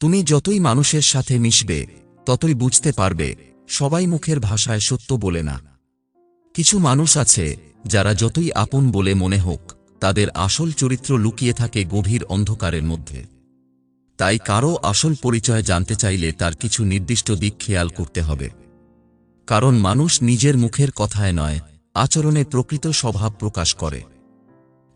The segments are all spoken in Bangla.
তুমি যতই মানুষের সাথে মিশবে, ততই বুঝতে পারবে, সবাই মুখের ভাষায় সত্য বলে না। কিছু মানুষ আছে, যারা যতই আপন বলে মনে হোক, তাদের আসল চরিত্র লুকিয়ে থাকে গভীর অন্ধকারের মধ্যে। তাই কারও আসল পরিচয় জানতে চাইলে তার কিছু নির্দিষ্ট দিক খেয়াল করতে হবে। কারণ মানুষ নিজের মুখের কথায় নয়, আচরণে প্রকৃত স্বভাব প্রকাশ করে।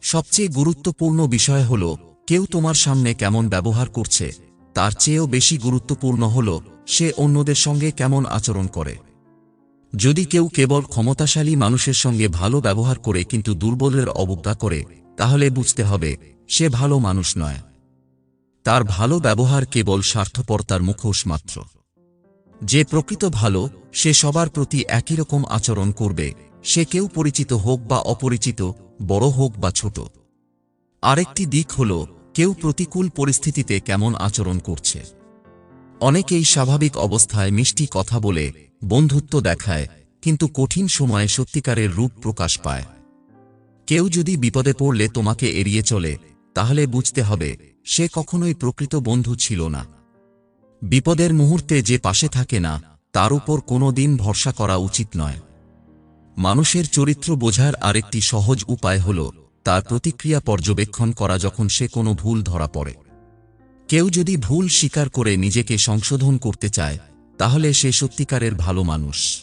সবচেয়ে গুরুত্বপূর্ণ বিষয় হল, কেউ তোমার সামনে কেমন ব্যবহার করছে তার চেয়েও বেশি গুরুত্বপূর্ণ হল, সে অন্যদের সঙ্গে কেমন আচরণ করে। যদি কেউ কেবল ক্ষমতাশালী মানুষের সঙ্গে ভালো ব্যবহার করে কিন্তু দুর্বলের অবজ্ঞা করে, তাহলে বুঝতে হবে, সে ভালো মানুষ নয়। তার ভালো ব্যবহার কেবল স্বার্থপরতার মুখোশ মাত্র। যে প্রকৃত ভালো, সে সবার প্রতি একই রকম আচরণ করবে, সে কেউ পরিচিত হোক বা অপরিচিত, বড় হোক বা ছোট। আরেকটি দিক হল কেউ প্রতিকূল পরিস্থিতিতে কেমন আচরণ করছে? অনেকেই স্বাভাবিক অবস্থায় মিষ্টি কথা বলে বন্ধুত্ব দেখায়, কিন্তু কঠিন সময়ে সত্যিকারের রূপ প্রকাশ পায়। কেউ যদি বিপদে পড়লে তোমাকে এড়িয়ে চলে, তাহলে বুঝতে হবে, সে কখনোই প্রকৃত বন্ধু ছিল না। বিপদের মুহূর্তে যে পাশে থাকে না, তার উপর কোনো দিন ভরসা করা উচিত নয়। মানুষের চরিত্র বোঝার আরেকটি সহজ উপায় হল তার প্রতিক্রিয়া পর্যবেক্ষণ করা যখন সে কোনো ভুল ধরা পড়ে। কেউ যদি ভুল স্বীকার করে নিজেকে সংশোধন করতে চায়, তাহলে সে সত্যিকারের ভালো মানুষ।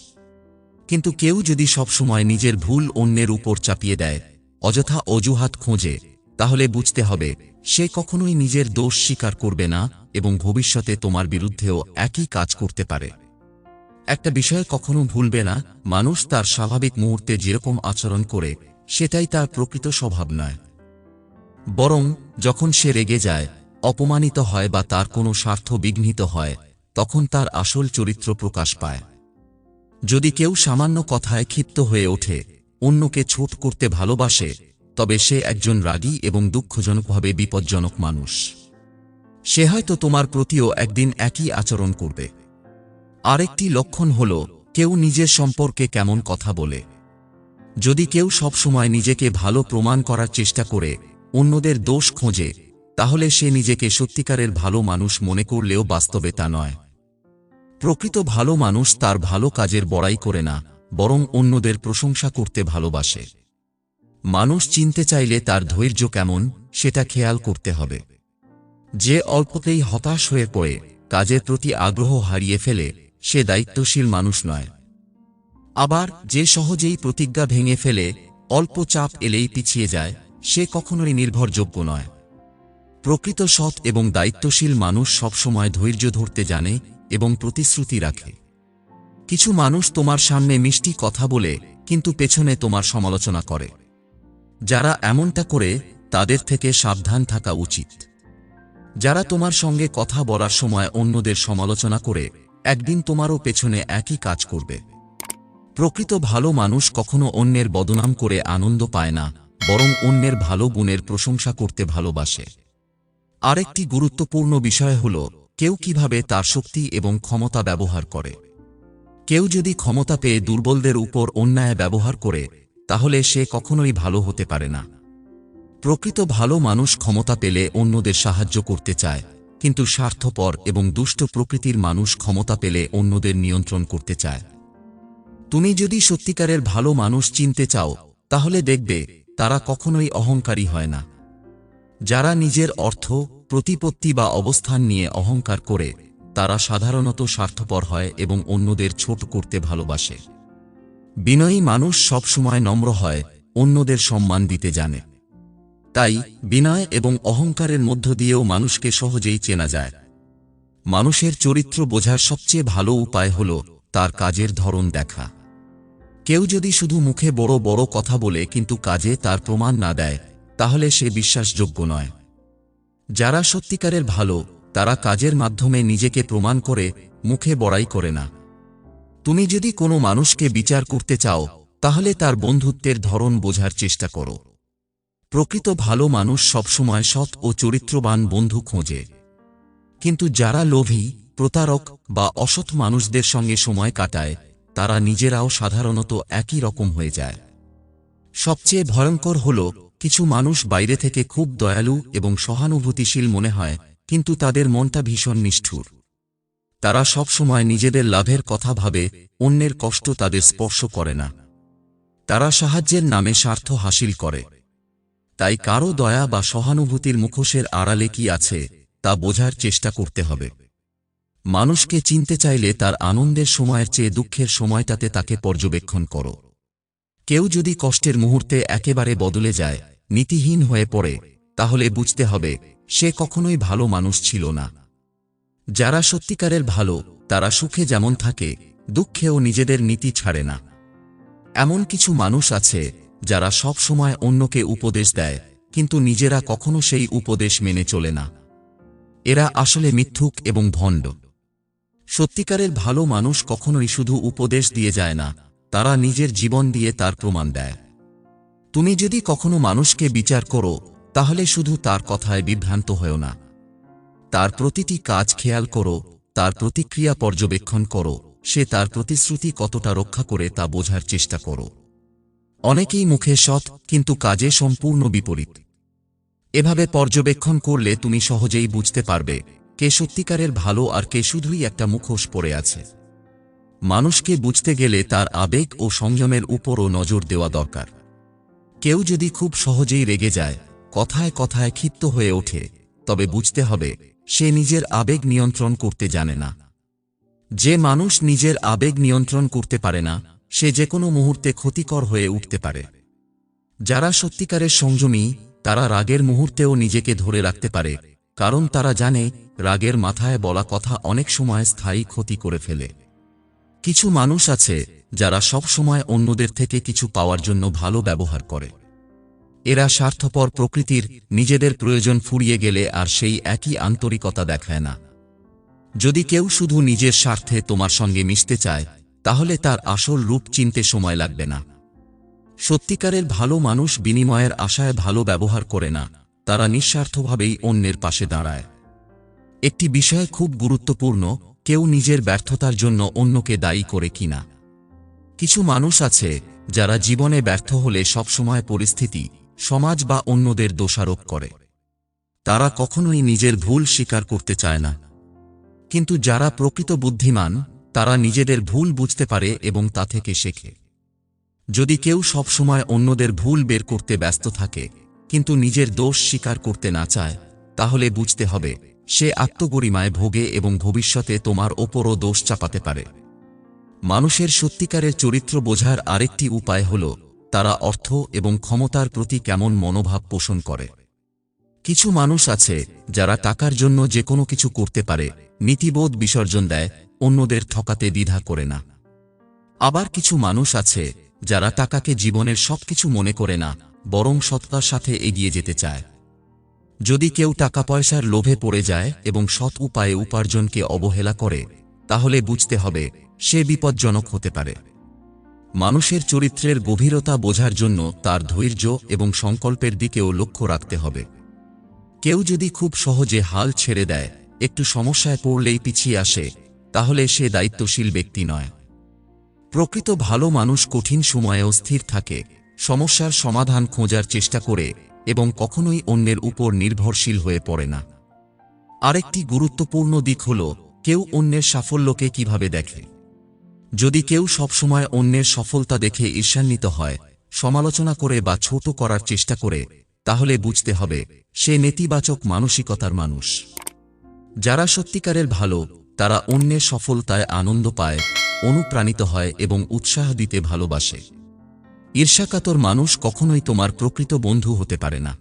কিন্তু কেউ যদি সবসময় নিজের ভুল অন্যের উপর চাপিয়ে দেয়, অযথা অজুহাত খোঁজে, তাহলে বুঝতে হবে, সে কখনোই নিজের দোষ স্বীকার করবে না এবং ভবিষ্যতে তোমার বিরুদ্ধেও একই কাজ করতে পারে। একটা বিষয় কখনো ভুলবে না, মানুষ তার স্বাভাবিক মুহূর্তে যেরকম আচরণ করে সেটাই তার প্রকৃত স্বভাব নয়। বরং যখন সে রেগে যায়, অপমানিত হয় বা তার কোনো স্বার্থ বিঘ্নিত হয়, তখন তার আসল চরিত্র প্রকাশ পায়। যদি কেউ সামান্য কথায় ক্ষিপ্ত হয়ে ওঠে, অন্যকে ছোট করতে ভালোবাসে, তবে সে একজন রাগী এবং দুঃখজনকভাবে বিপজ্জনক মানুষ। সে হয়তো তোমার প্রতিও একদিন একই আচরণ করবে। আরেকটি লক্ষণ হল, কেউ নিজের সম্পর্কে কেমন কথা বলে। যদি কেউ সবসময় নিজেকে ভালো প্রমাণ করার চেষ্টা করে, অন্যদের দোষ খোঁজে, তাহলে সে নিজেকে সত্যিকারের ভালো মানুষ মনে করলেও বাস্তবে তা নয়। প্রকৃত ভালো মানুষ তার ভালো কাজের বড়াই করে না, বরং অন্যদের প্রশংসা করতে ভালোবাসে। মানুষ চিনতে চাইলে তার ধৈর্য কেমন, সেটা খেয়াল করতে হবে। যে অল্পতেই হতাশ হয়ে পড়ে, কাজের প্রতি আগ্রহ হারিয়ে ফেলে, সে দায়িত্বশীল মানুষ নয়। আবার যে সহজেই প্রতিজ্ঞা ভেঙে ফেলে, অল্প চাপ এলেই পিছিয়ে যায়, সে কখনোই নির্ভরযোগ্য নয়। প্রকৃত সৎ এবং দায়িত্বশীল মানুষ সবসময় ধৈর্য ধরতে জানে এবং প্রতিশ্রুতি রাখে। কিছু মানুষ তোমার সামনে মিষ্টি কথা বলে, কিন্তু পেছনে তোমার সমালোচনা করে। যারা এমনটা করে, তাদের থেকে সাবধান থাকা উচিত। যারা তোমার সঙ্গে কথা বলার সময় অন্যদের সমালোচনা করে, একদিন তোমারও পেছনে একই কাজ করবে। প্রকৃত ভালো মানুষ কখনো অন্যের বদনাম করে আনন্দ পায় না, বরং অন্যের ভালো গুণের প্রশংসা করতে ভালোবাসে। আরেকটি গুরুত্বপূর্ণ বিষয় হল, কেউ কীভাবে তার শক্তি এবং ক্ষমতা ব্যবহার করে। কেউ যদি ক্ষমতা পেয়ে দুর্বলদের উপর অন্যায় ব্যবহার করে, তাহলে সে কখনোই ভালো হতে পারে না। প্রকৃত ভালো মানুষ ক্ষমতা পেলে অন্যদের সাহায্য করতে চায়, কিন্তু স্বার্থপর এবং দুষ্ট প্রকৃতির মানুষ ক্ষমতা পেলে অন্যদের নিয়ন্ত্রণ করতে চায়। তুমি যদি সত্যিকারের ভালো মানুষ চিনতে চাও, তাহলে দেখবে তারা কখনোই অহংকারী হয় না। যারা নিজের অর্থ, প্রতিপত্তি বা অবস্থান নিয়ে অহংকার করে, তারা সাধারণত স্বার্থপর হয় এবং অন্যদের ছোট করতে ভালোবাসে। বিনয়ী মানুষ সবসময় নম্র হয়, অন্যদের সম্মান দিতে জানে। তাই বিনয় এবং অহংকারের মধ্য দিয়েও মানুষকে সহজেই চেনা যায়। মানুষের চরিত্র বোঝার সবচেয়ে ভালো উপায় হল তার কাজের ধরন দেখা। কেউ যদি শুধু মুখে বড় বড় কথা বলে কিন্তু কাজে তার প্রমাণ না দেয়, তাহলে সে বিশ্বাসযোগ্য নয়। যারা সত্যিকারের ভালো, তারা কাজের মাধ্যমে নিজেকে প্রমাণ করে, মুখে বড়াই করে না। তুমি যদি কোনো মানুষকে বিচার করতে চাও, তাহলে তার বন্ধুত্বের ধরন বোঝার চেষ্টা করো। প্রকৃত ভালো মানুষ সবসময় সৎ ও চরিত্রবান বন্ধু খোঁজে। কিন্তু যারা লোভী, প্রতারক বা অসৎ মানুষদের সঙ্গে সময় কাটায় তারা নিজেরাও সাধারণত একই রকম হয়ে যায়। সবচেয়ে ভয়ঙ্কর হল, কিছু মানুষ বাইরে থেকে খুব দয়ালু এবং সহানুভূতিশীল মনে হয়, কিন্তু তাদের মনটা ভীষণ নিষ্ঠুর। তারা সবসময় নিজেদের লাভের কথা ভাবে, অন্যের কষ্ট তাদের স্পর্শ করে না। তারা সাহায্যের নামে স্বার্থ হাসিল করে। তাই কারও দয়া বা সহানুভূতির মুখোশের আড়ালে কি আছে, তা বোঝার চেষ্টা করতে হবে। মানুষকে চিনতে চাইলে তার আনন্দের সময়ের চেয়ে দুঃখের সময়টাতে তাকে পর্যবেক্ষণ করো। কেউ যদি কষ্টের মুহূর্তে একেবারে বদলে যায়, নীতিহীন হয়ে পড়ে, তাহলে বুঝতে হবে, সে কখনোই ভালো মানুষ ছিল না। যারা সত্যিকারের ভালো, তারা সুখে যেমন থাকে, দুঃখেও নিজেদের নীতি ছাড়ে না। এমন কিছু মানুষ আছে, যারা সব সময় অন্যকে উপদেশ দেয়, কিন্তু নিজেরা কখনো সেই উপদেশ মেনে চলে না। এরা আসলে মিথ্যুক এবং ভণ্ড। সত্যিকারের ভালো মানুষ কখনোই শুধু উপদেশ দিয়ে যায় না, তারা নিজের জীবন দিয়ে তার প্রমাণ দেয়। তুমি যদি কখনো মানুষকে বিচার করো, তাহলে শুধু তার কথায় বিভ্রান্ত হও না। তার প্রতিটি কাজ খেয়াল করো, তার প্রতিক্রিয়া পর্যবেক্ষণ করো, সে তার প্রতিশ্রুতি কতটা রক্ষা করে তা বোঝার চেষ্টা করো। অনেকেই মুখে সৎ, কিন্তু কাজে সম্পূর্ণ বিপরীত। এভাবে পর্যবেক্ষণ করলে তুমি সহজেই বুঝতে পারবে কে সত্যিকারের ভালো আর কে শুধুই একটা মুখোশ পড়ে আছে। মানুষকে বুঝতে গেলে তার আবেগ ও সংযমের উপরও নজর দেওয়া দরকার। কেউ যদি খুব সহজেই রেগে যায়, কথায় কথায় ক্ষিপ্ত হয়ে ওঠে, তবে বুঝতে হবে, সে নিজের আবেগ নিয়ন্ত্রণ করতে জানে না। যে মানুষ নিজের আবেগ নিয়ন্ত্রণ করতে পারে না, সে যে কোনো মুহূর্তে ক্ষতিকর হয়ে উঠতে পারে। যারা সত্যিকারের সংযমী, তারা রাগের মুহূর্তেও নিজেকে ধরে রাখতে পারে, কারণ তারা জানে রাগের মাথায় বলা কথা অনেক সময় স্থায়ী ক্ষতি করে ফেলে। কিছু মানুষ আছে, যারা সব সময় অন্যদের থেকে কিছু পাওয়ার জন্য ভালো ব্যবহার করে। এরা স্বার্থপর প্রকৃতির, নিজেদের প্রয়োজন ফুরিয়ে গেলে আর সেই একই আন্তরিকতা দেখায় না। যদি কেউ শুধু নিজের স্বার্থে তোমার সঙ্গে মিশতে চায়, তাহলে তার আসল রূপ চিনতে সময় লাগবে না। সত্যিকারের ভালো মানুষ বিনিময়ের আশায় ভালো ব্যবহার করে না, তারা নিঃস্বার্থভাবেই অন্যের পাশে দাঁড়ায়। একটি বিষয় খুব গুরুত্বপূর্ণ, কেউ নিজের ব্যর্থতার জন্য অন্যকে দায়ী করে কিনা। কিছু মানুষ আছে, যারা জীবনে ব্যর্থ হলে সবসময় পরিস্থিতি, সমাজ বা অন্যদের দোষারোপ করে। তারা কখনোই নিজের ভুল স্বীকার করতে চায় না। কিন্তু যারা প্রকৃত বুদ্ধিমান, তারা নিজেদের ভুল বুঝতে পারে এবং তা থেকে শেখে। যদি কেউ সবসময় অন্যদের ভুল বের করতে ব্যস্ত থাকে, কিন্তু নিজের দোষ স্বীকার করতে না চায়, তাহলে বুঝতে হবে সে আত্মগরিমায় ভোগে এবং ভবিষ্যতে তোমার ওপরও দোষ চাপাতে পারে। মানুষের সত্যিকারের চরিত্র বোঝার আরেকটি উপায় হল, তারা অর্থ এবং ক্ষমতার প্রতি কেমন মনোভাব পোষণ করে। কিছু মানুষ আছে, যারা টাকার জন্য যে কোনো কিছু করতে পারে, নীতিবোধ বিসর্জন দেয়, অন্যদের ঠকাতে দ্বিধা করে না। আবার কিছু মানুষ আছে, যারা টাকাকে জীবনের সবকিছু মনে করে না, বরং সৎতার সাথে এগিয়ে যেতে চায়। যদি কেউ টাকা পয়সার লোভে পড়ে যায় এবং সৎ উপায়ে উপার্জনকে অবহেলা করে, তাহলে বুঝতে হবে সে বিপজ্জনক হতে পারে। মানুষের চরিত্রের গভীরতা বোঝার জন্য তার ধৈর্য এবং সংকল্পের দিকেও লক্ষ্য রাখতে হবে। কেউ যদি খুব সহজে হাল ছেড়ে দেয়, একটু সমস্যায় পড়লেই পিছিয়ে আসে, তাহলে সে দায়িত্বশীল ব্যক্তি নয়। প্রকৃত ভালো মানুষ কঠিন সময়েও স্থির থাকে, সমস্যার সমাধান খোঁজার চেষ্টা করে এবং কখনোই অন্যের উপর নির্ভরশীল হয়ে পড়ে না। আরেকটি গুরুত্বপূর্ণ দিক হল, কেউ অন্যের সাফল্যকে কীভাবে দেখে? যদি কেউ সবসময় অন্যের সফলতা দেখে ঈর্ষান্বিত হয়, সমালোচনা করে বা ছোট করার চেষ্টা করে, তাহলে বুঝতে হবে, সে নেতিবাচক মানসিকতার মানুষ। যারা সত্যিকারের ভালো, তারা অন্যের সফলতায় আনন্দ পায়, অনুপ্রাণিত হয় এবং উৎসাহ দিতে ভালোবাসে। ঈর্ষাকাতর মানুষ কখনোই তোমার প্রকৃত বন্ধু হতে পারে না।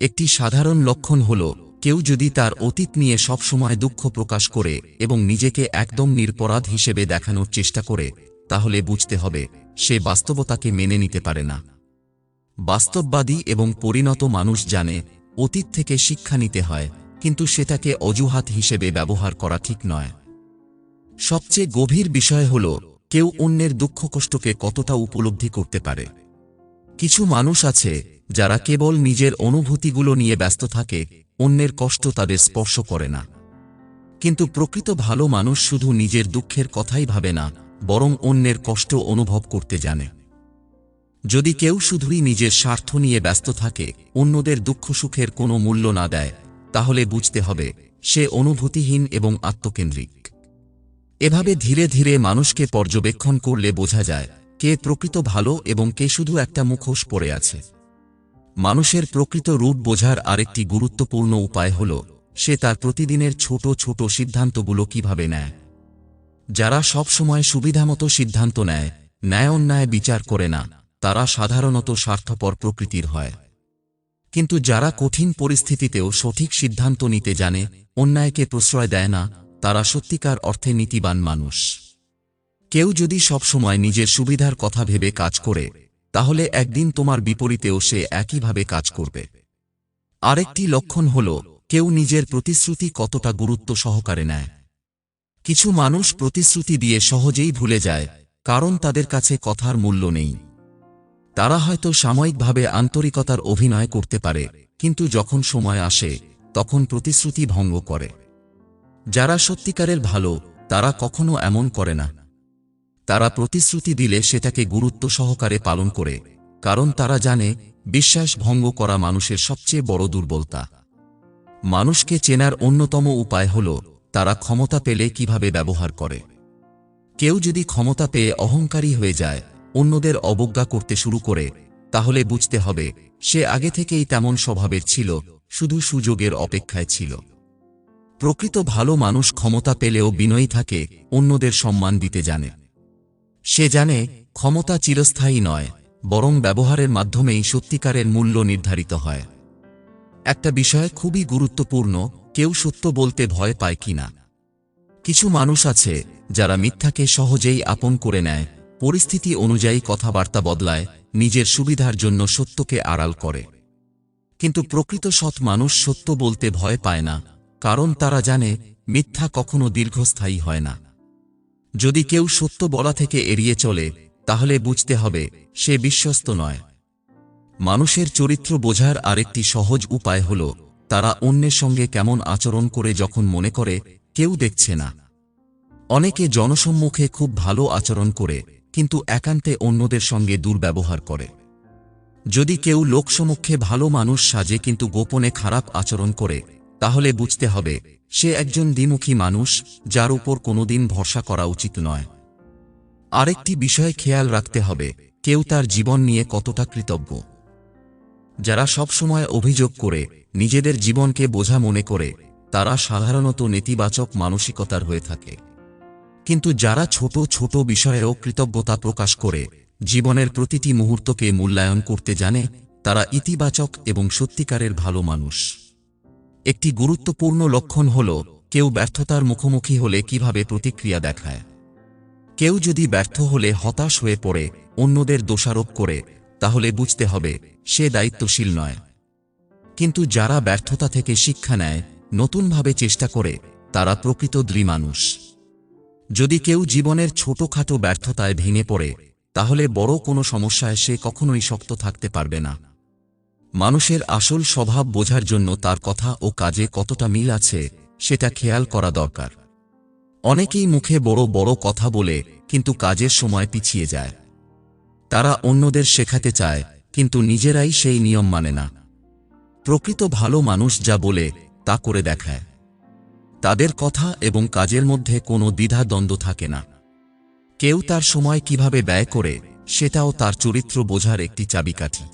একটি সাধারণ লক্ষণ হল, কেউ যদি তার অতীত নিয়ে সবসময় দুঃখ প্রকাশ করে এবং নিজেকে একদম নিরপরাধ হিসেবে দেখানোর চেষ্টা করে, তাহলে বুঝতে হবে, সে বাস্তবতাকে মেনে নিতে পারে না। বাস্তববাদী এবং পরিণত মানুষ জানে, অতীত থেকে শিক্ষা নিতে হয়, কিন্তু সেটাকে অজুহাত হিসেবে ব্যবহার করা ঠিক নয়। সবচেয়ে গভীর বিষয় হল কেউ অন্যের দুঃখ কষ্টকে কতটা উপলব্ধি করতে পারে? কিছু মানুষ আছে যারা কেবল নিজের অনুভূতিগুলো নিয়ে ব্যস্ত থাকে, অন্যের কষ্ট তাদের স্পর্শ করে না। কিন্তু প্রকৃত ভালো মানুষ শুধু নিজের দুঃখের কথাই ভাবে না, বরং অন্যের কষ্ট অনুভব করতে জানে। যদি কেউ শুধুই নিজের স্বার্থ নিয়ে ব্যস্ত থাকে, অন্যদের দুঃখ সুখের কোনো মূল্য না দেয়, তাহলে বুঝতে হবে, সে অনুভূতিহীন এবং আত্মকেন্দ্রিক। এভাবে ধীরে ধীরে মানুষকে পর্যবেক্ষণ করলে বোঝা যায়, কে প্রকৃত ভালো এবং কে শুধু একটা মুখোশ পড়ে আছে। মানুষের প্রকৃত রূপ বোঝার আরেকটি গুরুত্বপূর্ণ উপায় হল, সে তার প্রতিদিনের ছোট ছোট সিদ্ধান্তগুলো কীভাবে নেয়। যারা সবসময় সুবিধামতো সিদ্ধান্ত নেয়, ন্যায় অন্যায় বিচার করে না, তারা সাধারণত স্বার্থপর প্রকৃতির হয়। কিন্তু যারা কঠিন পরিস্থিতিতেও সঠিক সিদ্ধান্ত নিতে জানে, অন্যায়কে প্রশ্রয় দেয় না তারা সত্যিকার অর্থে নীতিবান মানুষ। কেউ যদি সবসময় নিজের সুবিধার কথা ভেবে কাজ করে, তাহলে একদিন তোমার বিপরীতেও সে একইভাবে কাজ করবে। আরেকটি লক্ষণ হল, কেউ নিজের প্রতিশ্রুতি কতটা গুরুত্ব সহকারে নেয়। কিছু মানুষ প্রতিশ্রুতি দিয়ে সহজেই ভুলে যায়, কারণ তাদের কাছে কথার মূল্য নেই। তারা হয়তো সাময়িকভাবে আন্তরিকতার অভিনয় করতে পারে, কিন্তু যখন সময় আসে, তখন প্রতিশ্রুতি ভঙ্গ করে। যারা সত্যিকারের ভালো, তারা কখনো এমন করে না। তারা প্রতিশ্রুতি দিলে সেটাকে গুরুত্ব সহকারে পালন করে, কারণ তারা জানে, বিশ্বাস ভঙ্গ করা মানুষের সবচেয়ে বড় দুর্বলতা। মানুষকে চেনার অন্যতম উপায় হল, তারা ক্ষমতা পেলে কীভাবে ব্যবহার করে। কেউ যদি ক্ষমতা পেয়ে অহংকারী হয়ে যায়, অন্যদের অবজ্ঞা করতে শুরু করে, তাহলে বুঝতে হবে, সে আগে থেকেই তেমন স্বভাবের ছিল, শুধু সুযোগের অপেক্ষায় ছিল। প্রকৃত ভালো মানুষ ক্ষমতা পেলেও বিনয়ী থাকে, অন্যদের সম্মান দিতে জানে। সে জানে, ক্ষমতা চিরস্থায়ী নয়, বরং ব্যবহারের মাধ্যমেই সত্যিকারের মূল্য নির্ধারিত হয়। একটা বিষয় খুবই গুরুত্বপূর্ণ, কেউ সত্য বলতে ভয় পায় কিনা কিছু মানুষ আছে, যারা মিথ্যাকে সহজেই আপন করে নেয়, পরিস্থিতি অনুযায়ী কথাবার্তা বদলায়, নিজের সুবিধার জন্য সত্যকে আড়াল করে। কিন্তু প্রকৃত সৎ মানুষ সত্য বলতে ভয় পায় না কারণ তারা জানে, মিথ্যা কখনো দীর্ঘস্থায়ী হয় না। যদি কেউ সত্য বলা থেকে এড়িয়ে চলে, তাহলে বুঝতে হবে, সে বিশ্বস্ত নয়। মানুষের চরিত্র বোঝার আরেকটি সহজ উপায় হল, তারা অন্যের সঙ্গে কেমন আচরণ করে যখন মনে করে, কেউ দেখছে না। অনেকে জনসম্মুখে খুব ভালো আচরণ করে, কিন্তু একান্তে অন্যদের সঙ্গে দুর্ব্যবহার করে। যদি কেউ লোকসমক্ষে ভালো মানুষ সাজে কিন্তু গোপনে খারাপ আচরণ করে তাহলে বুঝতে হবে, সে একজন দ্বিমুখী মানুষ, যার উপর কোনোদিন ভরসা করা উচিত নয়। আরেকটি বিষয় খেয়াল রাখতে হবে, কেউ তার জীবন নিয়ে কতটা কৃতজ্ঞ। যারা সবসময় অভিযোগ করে, নিজেদের জীবনকে বোঝা মনে করে, তারা সাধারণত নেতিবাচক মানসিকতার হয়ে থাকে। কিন্তু যারা ছোট ছোট বিষয়েও কৃতজ্ঞতা প্রকাশ করে, জীবনের প্রতিটি মুহূর্তকে মূল্যায়ন করতে জানে, তারা ইতিবাচক এবং সত্যিকারের ভালো মানুষ। একটি গুরুত্বপূর্ণ লক্ষণ হল, কেউ ব্যর্থতার মুখোমুখি হলে কীভাবে প্রতিক্রিয়া দেখায়? কেউ যদি ব্যর্থ হলে হতাশ হয়ে পড়ে, অন্যদের দোষারোপ করে, তাহলে বুঝতে হবে, সে দায়িত্বশীল নয়। কিন্তু যারা ব্যর্থতা থেকে শিক্ষা নেয়, নতুনভাবে চেষ্টা করে, তারা প্রকৃত মানুষ। যদি কেউ জীবনের ছোটখাটো ব্যর্থতায় ভেঙে পড়ে, তাহলে বড় কোনো সমস্যায় সে কখনোই শক্ত থাকতে পারবে না। মানুষের আসল স্বভাব বোঝার জন্য তার কথা ও কাজে কতটা মিল আছে, সেটা খেয়াল করা দরকার। অনেকেই মুখে বড় বড় কথা বলে, কিন্তু কাজের সময় পিছিয়ে যায়। তারা অন্যদের শেখাতে চায়, কিন্তু নিজেরাই সেই নিয়ম মানে না। প্রকৃত ভালো মানুষ যা বলে, তা করে দেখায়। তাদের কথা এবং কাজের মধ্যে কোনো দ্বিধা দ্বন্দ্ব থাকে না। কেউ তার সময় কীভাবে ব্যয় করে, সেটাও তার চরিত্র বোঝার একটি চাবিকাঠি।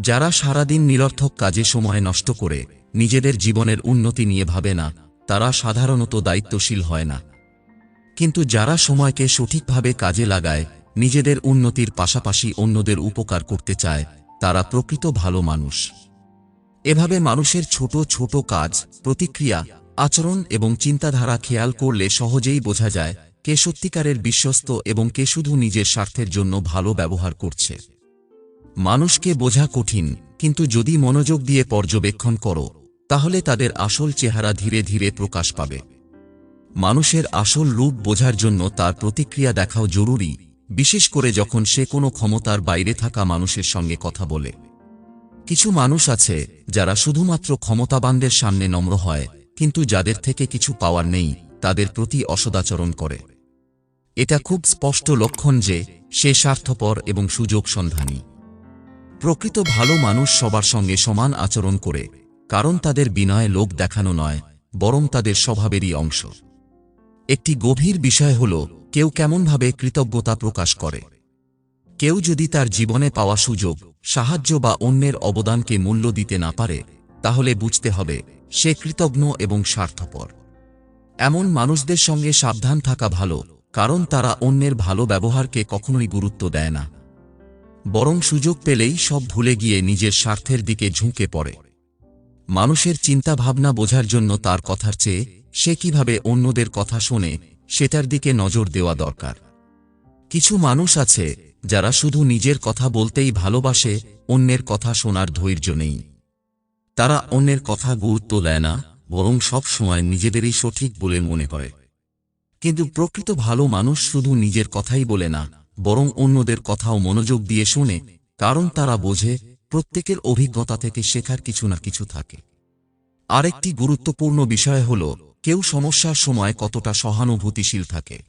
যারা সারাদিন নিরর্থক কাজে সময় নষ্ট করে নিজেদের জীবনের উন্নতি নিয়ে ভাবে না, তারা সাধারণত দায়িত্বশীল হয় না। কিন্তু যারা সময়কে সঠিকভাবে কাজে লাগায়, নিজেদের উন্নতির পাশাপাশি অন্যদের উপকার করতে চায়, তারা প্রকৃত ভালো মানুষ। এভাবে মানুষের ছোট ছোট কাজ, প্রতিক্রিয়া, আচরণ এবং চিন্তাধারা খেয়াল করলে সহজেই বোঝা যায়, কে সত্যিকারের বিশ্বস্ত এবং কে শুধু নিজের স্বার্থের জন্য ভালো ব্যবহার করছে। মানুষকে বোঝা কঠিন, কিন্তু যদি মনোযোগ দিয়ে পর্যবেক্ষণ করো, তাহলে তাদের আসল চেহারা ধীরে ধীরে প্রকাশ পাবে। মানুষের আসল রূপ বোঝার জন্য তার প্রতিক্রিয়া দেখাও জরুরি, বিশেষ করে যখন সে কোনো ক্ষমতার বাইরে থাকা মানুষের সঙ্গে কথা বলে। কিছু মানুষ আছে, যারা শুধুমাত্র ক্ষমতাবানদের সামনে নম্র হয়, কিন্তু যাদের থেকে কিছু পাওয়ার নেই, তাদের প্রতি অসদাচরণ করে। এটা খুব স্পষ্ট লক্ষণ যে, সে স্বার্থপর এবং সুযোগ সন্ধানী। প্রকৃত ভালো মানুষ সবার সঙ্গে সমান আচরণ করে, কারণ তাদের বিনয় লোক দেখানো নয়, বরং তাদের স্বভাবেরই অংশ। একটি গভীর বিষয় হল, কেউ কেমনভাবে কৃতজ্ঞতা প্রকাশ করে। কেউ যদি তার জীবনে পাওয়া সুযোগ, সাহায্য বা অন্যের অবদানকে মূল্য দিতে না পারে, তাহলে বুঝতে হবে, সে কৃতজ্ঞ এবং স্বার্থপর। এমন মানুষদের সঙ্গে সাবধান থাকা ভালো, কারণ তারা অন্যের ভালো ব্যবহারকে কখনোই গুরুত্ব দেয় না। বরং সুযোগ পেলেই সব ভুলে গিয়ে নিজের স্বার্থের দিকে ঝুঁকে পড়ে। মানুষের চিন্তাভাবনা বোঝার জন্য তার কথার চেয়ে সে কীভাবে অন্যদের কথা শোনে, সেটার দিকে নজর দেওয়া দরকার। কিছু মানুষ আছে, যারা শুধু নিজের কথা বলতেই ভালোবাসে, অন্যের কথা শোনার ধৈর্য নেই। তারা অন্যের কথা গুরুত্ব দেয় না, বরং সব সময় নিজেদেরই সঠিক বলে মনে করে। কিন্তু প্রকৃত ভালো মানুষ শুধু নিজের কথাই বলে না বরং অন্যদের কথাও মনোযোগ দিয়ে শোনে, কারণ তারা বোঝে, প্রত্যেকের অভিজ্ঞতা থেকে শেখার কিছু না কিছু থাকে। আরেকটি গুরুত্বপূর্ণ বিষয় হল, কেউ সমস্যার সময় কতটা সহানুভূতিশীল থাকে।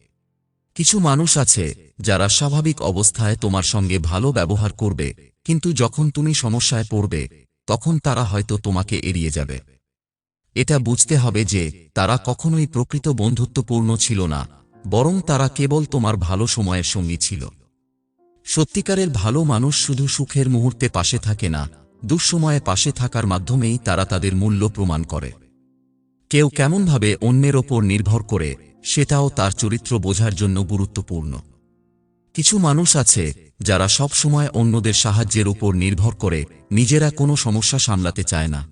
কিছু মানুষ আছে, যারা স্বাভাবিক অবস্থায় তোমার সঙ্গে ভালো ব্যবহার করবে, কিন্তু যখন তুমি সমস্যায় পড়বে, তখন তারা হয়তো তোমাকে এড়িয়ে যাবে। এটা বুঝতে হবে যে, তারা কখনোই প্রকৃত বন্ধুত্বপূর্ণ ছিল না। বরং তারা কেবল তোমার ভালো সময়ের সঙ্গী ছিল। সত্যিকারের ভালো মানুষ শুধু সুখের মুহূর্তে পাশে থাকে না, দুঃসময়ে পাশে থাকার মাধ্যমেই তারা তাদের মূল্য প্রমাণ করে। কেউ কেমনভাবে অন্যের ওপর নির্ভর করে, সেটাও তার চরিত্র বোঝার জন্য গুরুত্বপূর্ণ। কিছু মানুষ আছে, যারা সব সময় অন্যদের সাহায্যের উপর নির্ভর করে, নিজেরা কোনো সমস্যা সামলাতে চায় না।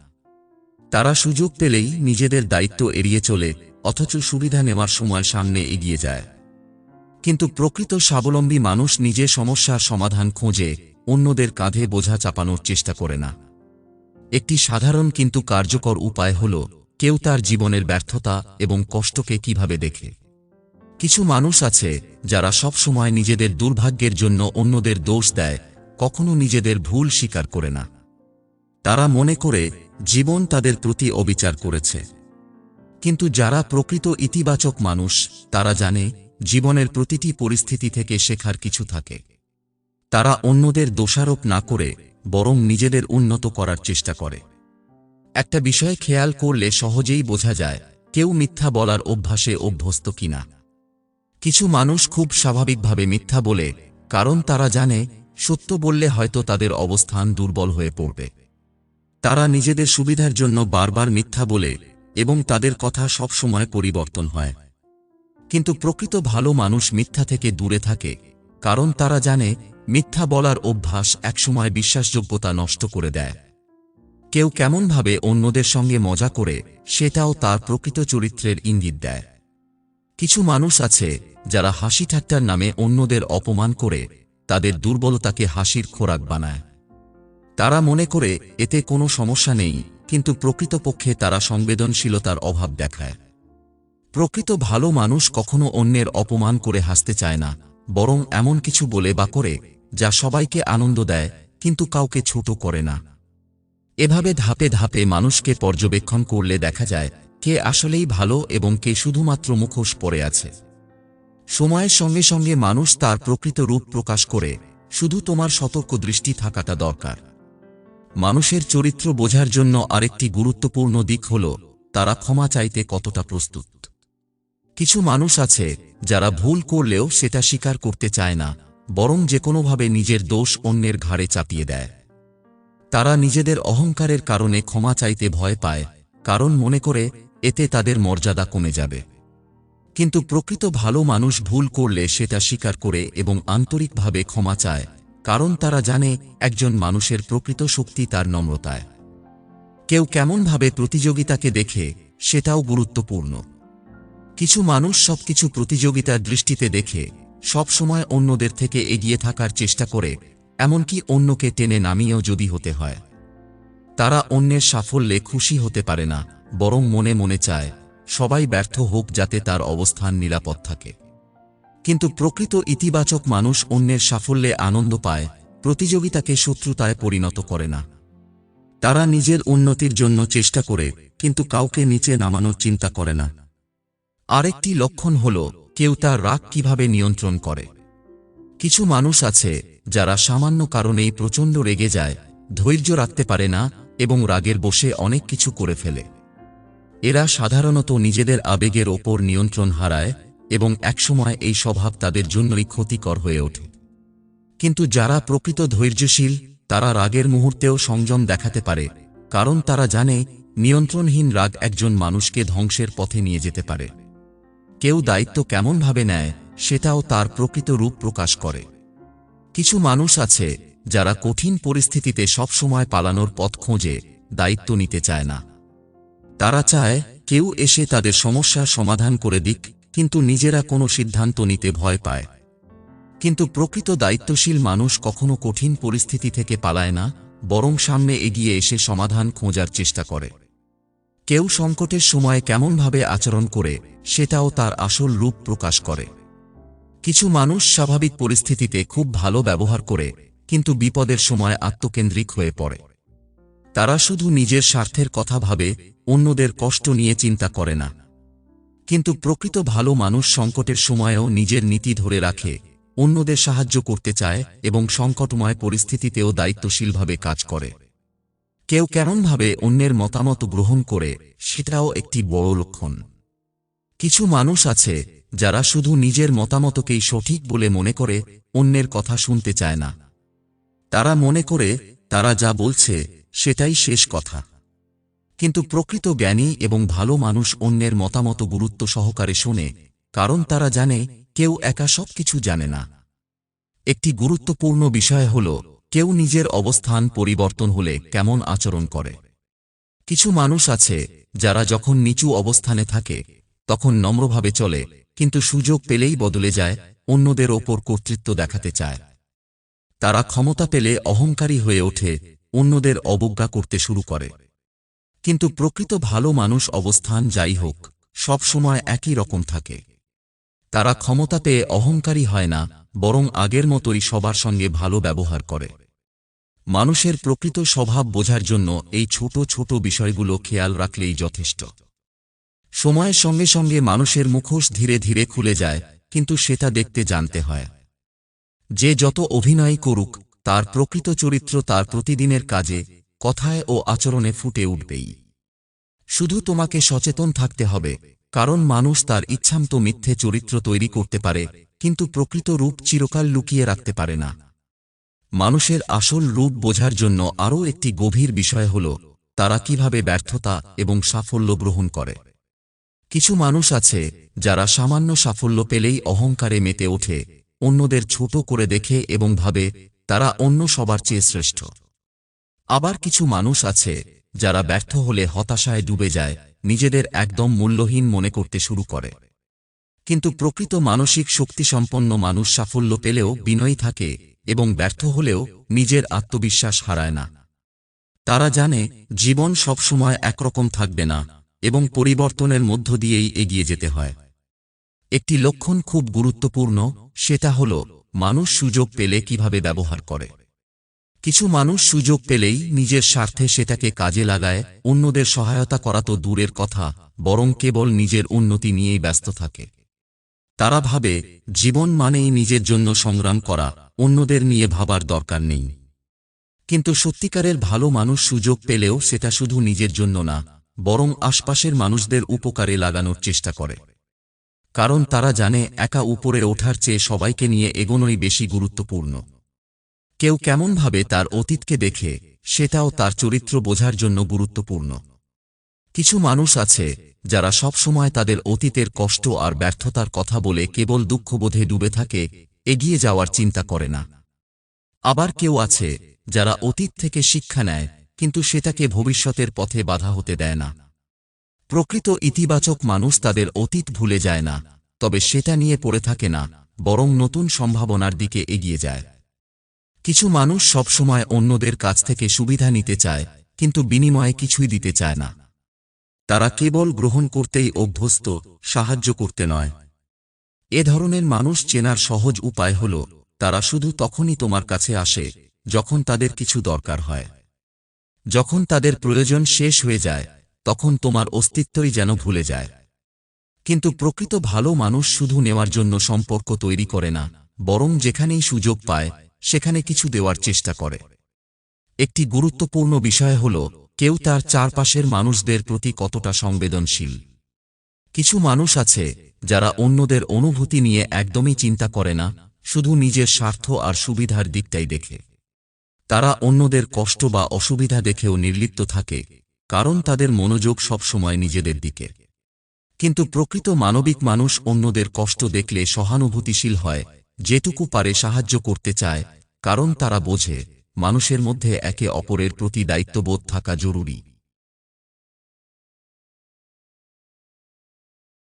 তারা সুযোগ পেলেই নিজেদের দায়িত্ব এড়িয়ে চলে অথচ সুবিধা নেওয়ার সময় সামনে এগিয়ে যায়। কিন্তু প্রকৃত স্বাবলম্বী মানুষ নিজে সমস্যার সমাধান খোঁজে, অন্যদের কাঁধে বোঝা চাপানোর চেষ্টা করে না। একটি সাধারণ কিন্তু কার্যকর উপায় হল, কেউ তার জীবনের ব্যর্থতা এবং কষ্টকে কীভাবে দেখে। কিছু মানুষ আছে, যারা সব সময় নিজেদের দুর্ভাগ্যের জন্য অন্যদের দোষ দেয়, কখনো নিজেদের ভুল স্বীকার করে না। তারা মনে করে, জীবন তাদের প্রতি অবিচার করেছে। কিন্তু যারা প্রকৃত ইতিবাচক মানুষ, তারা জানে জীবনের প্রতিটি পরিস্থিতি থেকে শেখার কিছু থাকে। তারা অন্যদের দোষারোপ না করে, বরং নিজেদের উন্নত করার চেষ্টা করে। একটা বিষয় খেয়াল করলে সহজেই বোঝা যায়, কেউ মিথ্যা বলার অভ্যাসে অভ্যস্ত কিনা। কিছু মানুষ খুব স্বাভাবিকভাবে মিথ্যা বলে, কারণ তারা জানে, সত্য বললে হয়তো তাদের অবস্থান দুর্বল হয়ে পড়বে। তারা নিজেদের সুবিধার জন্য বারবার মিথ্যা বলে এবং তাদের কথা সব সময় পরিবর্তন হয়। কিন্তু প্রকৃত ভালো মানুষ মিথ্যা থেকে দূরে থাকে, কারণ তারা জানে মিথ্যা বলার অভ্যাস একসময় বিশ্বাসযোগ্যতা নষ্ট করে দেয়। কেউ কেমনভাবে অন্যদের সঙ্গে মজা করে, সেটাও তার প্রকৃত চরিত্রের ইঙ্গিত দেয়। কিছু মানুষ আছে, যারা হাসি ঠাট্টার নামে অন্যদের অপমান করে, তাদের দুর্বলতাকে হাসির খোরাক বানায়। তারা মনে করে, এতে কোনো সমস্যা নেই কিন্তু প্রকৃতপক্ষে তারা সংবেদনশীলতার অভাব দেখায়। প্রকৃত ভালো মানুষ কখনো অন্যের অপমান করে হাসতে চায় না, বরং এমন কিছু বলে বা করে যা সবাইকে আনন্দ দেয়, কিন্তু কাউকে ছোট করে না। এভাবে ধাপে ধাপে মানুষকে পর্যবেক্ষণ করলে দেখা যায়, কে আসলেই ভালো এবং কে শুধুমাত্র মুখোশ পড়ে আছে। সময়ের সঙ্গে সঙ্গে মানুষ তার প্রকৃত রূপ প্রকাশ করে, শুধু তোমার সতর্ক দৃষ্টি থাকাটা দরকার। মানুষের চরিত্র বোঝার জন্য আরেকটি গুরুত্বপূর্ণ দিক হল, তারা ক্ষমা চাইতে কতটা প্রস্তুত। কিছু মানুষ আছে, যারা ভুল করলেও সেটা স্বীকার করতে চায় না, বরং যে কোনোভাবে নিজের দোষ অন্যের ঘাড়ে চাপিয়ে দেয়। তারা নিজেদের অহংকারের কারণে ক্ষমা চাইতে ভয় পায়, কারণ মনে করে, এতে তাদের মর্যাদা কমে যাবে। কিন্তু প্রকৃত ভালো মানুষ ভুল করলে সেটা স্বীকার করে এবং আন্তরিকভাবে ক্ষমা চায় কারণ তারা জানে একজন মানুষের প্রকৃত শক্তি তার নম্রতায়। কেউ কেমনভাবে প্রতিযোগিতাকে দেখে, সেটাও গুরুত্বপূর্ণ। কিছু মানুষ সবকিছু প্রতিযোগিতার দৃষ্টিতে দেখে, সব সময় অন্যদের থেকে এগিয়ে থাকার চেষ্টা করে, এমনকি অন্যকে টেনে নামিয়েও যদি হতে হয়। তারা অন্যের সাফল্যে খুশি হতে পারে না, বরং মনে মনে চায়, সবাই ব্যর্থ হোক যাতে তার অবস্থান নিরাপদ থাকে। কিন্তু প্রকৃত ইতিবাচক মানুষ অন্যের সাফল্যে আনন্দ পায়, প্রতিযোগিতাকে শত্রুতায় পরিণত করে না। তারা নিজের উন্নতির জন্য চেষ্টা করে, কিন্তু কাউকে নিচে নামানোর চিন্তা করে না। আরেকটি লক্ষণ হল, কেউ তার রাগ কীভাবে নিয়ন্ত্রণ করে। কিছু মানুষ আছে, যারা সামান্য কারণেই প্রচণ্ড রেগে যায়, ধৈর্য রাখতে পারে না, এবং রাগের বসে অনেক কিছু করে ফেলে। এরা সাধারণত নিজেদের আবেগের ওপর নিয়ন্ত্রণ হারায় এবং একসময় এই স্বভাব তাদের জন্যই ক্ষতিকর হয়ে ওঠে। কিন্তু যারা প্রকৃত ধৈর্যশীল, তারা রাগের মুহূর্তেও সংযম দেখাতে পারে, কারণ তারা জানে নিয়ন্ত্রণহীন রাগ একজন মানুষকে ধ্বংসের পথে নিয়ে যেতে পারে। কেউ দায়িত্ব কেমনভাবে নেয়, সেটাও তার প্রকৃত রূপ প্রকাশ করে। কিছু মানুষ আছে, যারা কঠিন পরিস্থিতিতে সবসময় পালানোর পথ খোঁজে, দায়িত্ব নিতে চায় না। তারা চায়, কেউ এসে তাদের সমস্যার সমাধান করে দিক কিন্তু নিজেরা কোনো সিদ্ধান্ত নিতে ভয় পায়। কিন্তু প্রকৃত দায়িত্বশীল মানুষ কখনো কঠিন পরিস্থিতি থেকে পালায় না, বরং সামনে এগিয়ে এসে সমাধান খোঁজার চেষ্টা করে। কেউ সংকটের সময় কেমনভাবে আচরণ করে, সেটাও তার আসল রূপ প্রকাশ করে। কিছু মানুষ স্বাভাবিক পরিস্থিতিতে খুব ভালো ব্যবহার করে, কিন্তু বিপদের সময় আত্মকেন্দ্রিক হয়ে পড়ে। তারা শুধু নিজের স্বার্থের কথা ভাবে, অন্যদের কষ্ট নিয়ে চিন্তা করে না। কিন্তু প্রকৃত ভালো মানুষ সংকটের সময়েও নিজের নীতি ধরে রাখে, অন্যদের সাহায্য করতে চায় এবং সংকটময় পরিস্থিতিতেও দায়িত্বশীলভাবে কাজ করে। কেউ কেমনভাবে অন্যের মতামত গ্রহণ করে, সেটাও একটি বড় লক্ষণ। কিছু মানুষ আছে, যারা শুধু নিজের মতামতকেই সঠিক বলে মনে করে, অন্যের কথা শুনতে চায় না। তারা মনে করে, তারা যা বলছে, সেটাই শেষ কথা। কিন্তু প্রকৃত জ্ঞানী এবং ভালো মানুষ অন্যের মতামত গুরুত্ব সহকারে শোনে, কারণ তারা জানে, কেউ একা সব কিছু জানে না। একটি গুরুত্বপূর্ণ বিষয় হল, কেউ নিজের অবস্থান পরিবর্তন হলে কেমন আচরণ করে। কিছু মানুষ আছে, যারা যখন নিচু অবস্থানে থাকে, তখন নম্রভাবে চলে, কিন্তু সুযোগ পেলেই বদলে যায়, অন্যদের ওপর কর্তৃত্ব দেখাতে চায়। তারা ক্ষমতা পেলে অহংকারী হয়ে ওঠে, অন্যদের অবজ্ঞা করতে শুরু করে। কিন্তু প্রকৃত ভালো মানুষ অবস্থান যাই হোক, সব সময় একই রকম থাকে। তারা ক্ষমতা পেয়ে অহংকারী হয় না, বরং আগের মতোই সবার সঙ্গে ভালো ব্যবহার করে। মানুষের প্রকৃত স্বভাব বোঝার জন্য এই ছোট ছোট বিষয়গুলো খেয়াল রাখলেই যথেষ্ট। সময়ের সঙ্গে সঙ্গে মানুষের মুখোশ ধীরে ধীরে খুলে যায়, কিন্তু সেটা দেখতে জানতে হয়। যে যত অভিনয় করুক, তার প্রকৃত চরিত্র তার প্রতিদিনের কাজে কথায় ও আচরণে ফুটে উঠবেই। শুধু তোমাকে সচেতন থাকতে হবে, কারণ মানুষ তার ইচ্ছামতো মিথ্যে চরিত্র তৈরি করতে পারে, কিন্তু প্রকৃত রূপ চিরকাল লুকিয়ে রাখতে পারে না। মানুষের আসল রূপ বোঝার জন্য আরও একটি গভীর বিষয় হল, তারা কীভাবে ব্যর্থতা এবং সাফল্য গ্রহণ করে। কিছু মানুষ আছে, যারা সামান্য সাফল্য পেলেই অহংকারে মেতে ওঠে, অন্যদের ছোট করে দেখে এবং ভাবে, তারা অন্য সবার চেয়ে শ্রেষ্ঠ। আবার কিছু মানুষ আছে, যারা ব্যর্থ হলে হতাশায় ডুবে যায়, নিজেদের একদম মূল্যহীন মনে করতে শুরু করে। কিন্তু প্রকৃত মানসিক শক্তিসম্পন্ন মানুষ সাফল্য পেলেও বিনয়ী থাকে এবং ব্যর্থ হলেও নিজের আত্মবিশ্বাস হারায় না। তারা জানে, জীবন সবসময় একরকম থাকবে না এবং পরিবর্তনের মধ্য দিয়েই এগিয়ে যেতে হয়। একটি লক্ষণ খুব গুরুত্বপূর্ণ, সেটা হল, মানুষ সুযোগ পেলে কীভাবে ব্যবহার করে। কিছু মানুষ সুযোগ পেলেই নিজের স্বার্থে সেটাকে কাজে লাগায়, অন্যদের সহায়তা করা তো দূরের কথা, বরং কেবল নিজের উন্নতি নিয়েই ব্যস্ত থাকে। তারা ভাবে, জীবন মানেই নিজের জন্য সংগ্রাম করা, অন্যদের নিয়ে ভাবার দরকার নেই। কিন্তু সত্যিকারের ভালো মানুষ সুযোগ পেলেও সেটা শুধু নিজের জন্য না, বরং আশপাশের মানুষদের উপকারে লাগানোর চেষ্টা করে। কারণ তারা জানে, একা উপরে ওঠার চেয়ে সবাইকে নিয়ে এগোনোই বেশি গুরুত্বপূর্ণ। কেউ কেমনভাবে তার অতীতকে দেখে, সেটাও তার চরিত্র বোঝার জন্য গুরুত্বপূর্ণ। কিছু মানুষ আছে, যারা সবসময় তাদের অতীতের কষ্ট আর ব্যর্থতার কথা বলে কেবল দুঃখবোধে ডুবে থাকে, এগিয়ে যাওয়ার চিন্তা করে না। আবার কেউ আছে, যারা অতীত থেকে শিক্ষা নেয়, কিন্তু সেটাকে ভবিষ্যতের পথে বাধা হতে দেয় না। প্রকৃত ইতিবাচক মানুষ তাদের অতীত ভুলে যায় না, তবে সেটা নিয়ে পড়ে থাকে না, বরং নতুন সম্ভাবনার দিকে এগিয়ে যায়। কিছু মানুষ সবসময় অন্যদের কাছ থেকে সুবিধা নিতে চায়, কিন্তু বিনিময়ে কিছুই দিতে চায় না। তারা কেবল গ্রহণ করতেই অভ্যস্ত, সাহায্য করতে নয়। এ ধরনের মানুষ চেনার সহজ উপায় হল, তারা শুধু তখনই তোমার কাছে আসে, যখন তাদের কিছু দরকার হয়। যখন তাদের প্রয়োজন শেষ হয়ে যায়, তখন তোমার অস্তিত্বই যেন ভুলে যায়। কিন্তু প্রকৃত ভালো মানুষ শুধু নেওয়ার জন্য সম্পর্ক তৈরি করে না, বরং যেখানেই সুযোগ পায় সেখানে কিছু দেওয়ার চেষ্টা করে। একটি গুরুত্বপূর্ণ বিষয় হল, কেউ তার চারপাশের মানুষদের প্রতি কতটা সংবেদনশীল। কিছু মানুষ আছে, যারা অন্যদের অনুভূতি নিয়ে একদমই চিন্তা করে না, শুধু নিজের স্বার্থ আর সুবিধার দিকটাই দেখে। তারা অন্যদের কষ্ট বা অসুবিধা দেখেও নির্লিপ্ত থাকে, কারণ তাদের মনোযোগ সবসময় নিজেদের দিকে। কিন্তু প্রকৃত মানবিক মানুষ অন্যদের কষ্ট দেখলে সহানুভূতিশীল হয় যেটুকু পারে সাহায্য করতে চায়, কারণ তারা বোঝে, মানুষের মধ্যে একে অপরের প্রতি দায়িত্ববোধ থাকা জরুরি।